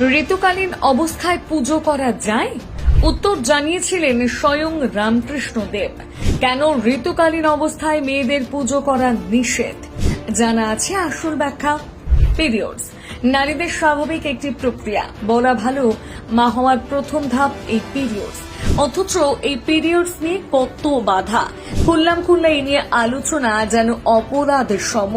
ঋতুকালীন অবস্থায় পুজো করা যায়? উত্তর জানিয়েছিলেন স্বয়ং রামকৃষ্ণ দেব। কেন ঋতুকালীন অবস্থায় মেয়েদের পুজো করা নিষেধ? জানা আছে আসল ব্যাখ্যা। পিরিয়ডস নারীদের স্বাভাবিক একটি প্রক্রিয়া। বলা ভালো, মা হওয়ার প্রথম ধাপ এই পিরিয়ডস অথচ এই পিরিয়ডস নিয়ে কত বাধা। খুললাম খুললা এই নিয়ে আলোচনা যেন অপরাধ সম।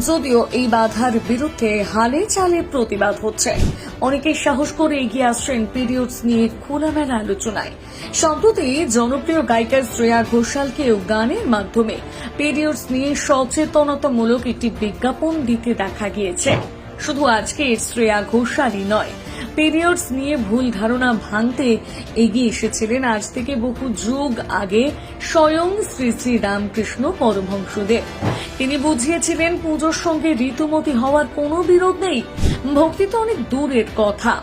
যদিও এই বাধার বিরুদ্ধে হালে চালে প্রতিবাদ হচ্ছে। অনেকে সাহস করে এগিয়ে আসছেন পিরিয়ডস নিয়ে খোলামেলা আলোচনায়। সম্প্রতি জনপ্রিয় গায়িকা শ্রেয়া ঘোষালকেও গানের মাধ্যমে পিরিয়ডস নিয়ে সচেতনতামূলক একটি বিজ্ঞাপন দিতে দেখা গিয়েছে। শুধু আজকে শ্রেয়া ঘোষালই নয় পিরিয়ডস নিয়ে ভুল ধারণা ভাঙতে এগিয়ে এসেছিলেন আজ থেকে বহু যুগ আগে স্বয়ং শ্রী শ্রী রামকৃষ্ণ পরমহংসদেব। তিনি বুঝিয়েছিলেন, পুজোর সঙ্গে ঋতুমতি হওয়ার কোনো বিরোধ নেই। ভক্তি তো অনেক দূরের কথা।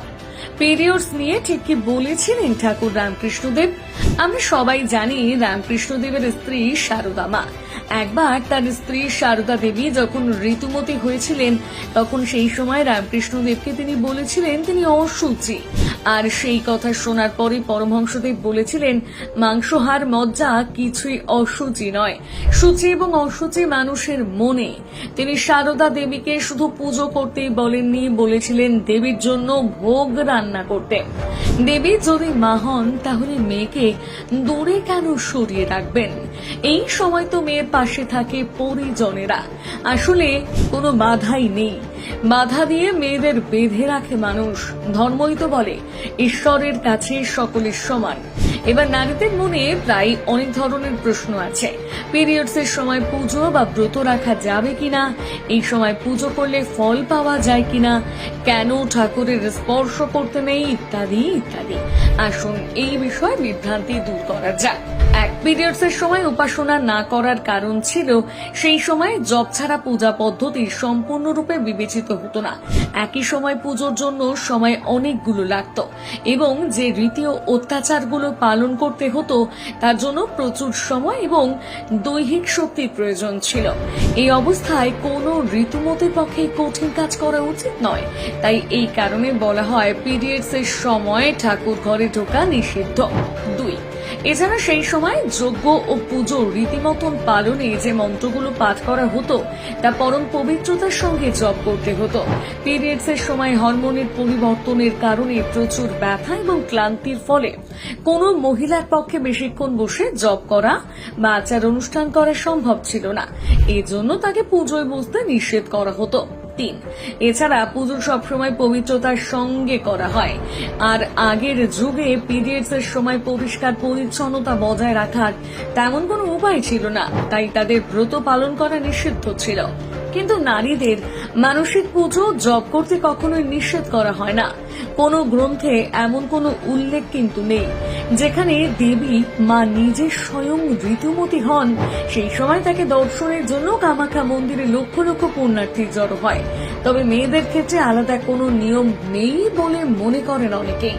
পিরিয়ডস নিয়ে ঠিক কি বলেছিলেন ঠাকুর রামকৃষ্ণদেব? আমরা সবাই জানি রামকৃষ্ণদেবের স্ত্রী শারদা মা। একবার তার স্ত্রী শারদা দেবী যখন ঋতুমতি হয়েছিলেন, তখন সেই সময় রামকৃষ্ণদেবকে তিনি বলেছিলেন, তিনি অসুচি। আর সেই কথা শোনার পরে পরমহংসদেব বলেছিলেন, মাংসহার মজ্জা কিছুই অসুচি নয়। সূচি এবং অসুচি মানুষের মনে। তিনি শারদা দেবীকে শুধু পুজো করতেই বলেননি, বলেছিলেন দেবীর জন্য ভোগ রান্না করতে। দেবী যদি মা হন, তাহলে মেয়েকে দূরে কেন সরিয়ে রাখবেন? এই সময় তো মেয়ের পাশে থাকে পরিজনেরা। আসলে কোনো বাধাই নেই। বাধা দিয়ে মেয়েদের বেঁধে রাখে মানুষ। ধর্মই তো বলে, ঈশ্বরের কাছে সকলের সমান। এবার নারীদের মনে প্রায় অনেক ধরনের প্রশ্ন আছে। পিরিয়ডসের সময় পুজো বা ব্রত রাখা যাবে কিনা? এই সময় পুজো করলে ফল পাওয়া যায় কিনা? কেন ঠাকুরের স্পর্শ করতে নেই? ইত্যাদি ইত্যাদি। আসুন এই বিষয়ে বিভ্রান্তি দূর করা যাক। এক পিরিয়ডসের সময় উপাসনা না করার কারণ ছিল সেই সময় জব ছাড়া পূজা পদ্ধতি সম্পূর্ণরূপে বিবেচিত হতো না। একই সময় পুজোর জন্য সময় অনেকগুলো লাগতো এবং যে রীতি ও অত্যাচারগুলো পালন করতে হতো, তার জন্য প্রচুর সময় এবং দৈহিক শক্তির প্রয়োজন ছিল। এই অবস্থায় কোনো ঋতুমতের পক্ষে কঠিন কাজ করা উচিত নয়। তাই এই কারণে বলা হয় পিরিয়ডস এর সময় ঠাকুর ঘরে ঢোকা নিষিদ্ধ। দুই এছাড়া সেই সময় যজ্ঞ ও পুজো রীতিমতন পালনে যে মন্ত্রগুলো পাঠ করা হতো, তা পরম পবিত্রতার সঙ্গে জপ করতে হতো। পিরিয়ডস এর সময় হরমোনের পরিবর্তনের কারণে প্রচুর ব্যথা এবং ক্লান্তির ফলে কোনো মহিলার পক্ষে বেশিক্ষণ বসে জপ করা বা আচার অনুষ্ঠান করা সম্ভব ছিল না। এজন্য তাকে পুজোয় বসতে নিষেধ করা হতো। তিন। এছাড়া পুজো সবসময় পবিত্রতার সঙ্গে করা হয়। আর আগের যুগে পিরিয়ডস এর সময় পরিষ্কার পরিচ্ছন্নতা বজায় রাখার তেমন কোনো উপায় ছিল না, তাই তাদের ব্রত পালন করা নিষিদ্ধ ছিল। কিন্তু নারীদের মানসিক পুজো জপ করতে কখনোই নিষেধ করা হয় না। কোনো গ্রন্থে এমন কোনো উল্লেখ কিন্তু নেই, যেখানে দেবী মা নিজে স্বয়ং ঋতুমতী হন। সেই সময় তাকে দর্শনের জন্য কামাখ্যা মন্দিরে লক্ষ লক্ষ পুণ্যার্থী জড়ো হয়। তবে মেয়েদের ক্ষেত্রে আলাদা কোনো নিয়ম নেই বলে মনে করেন অনেকেই।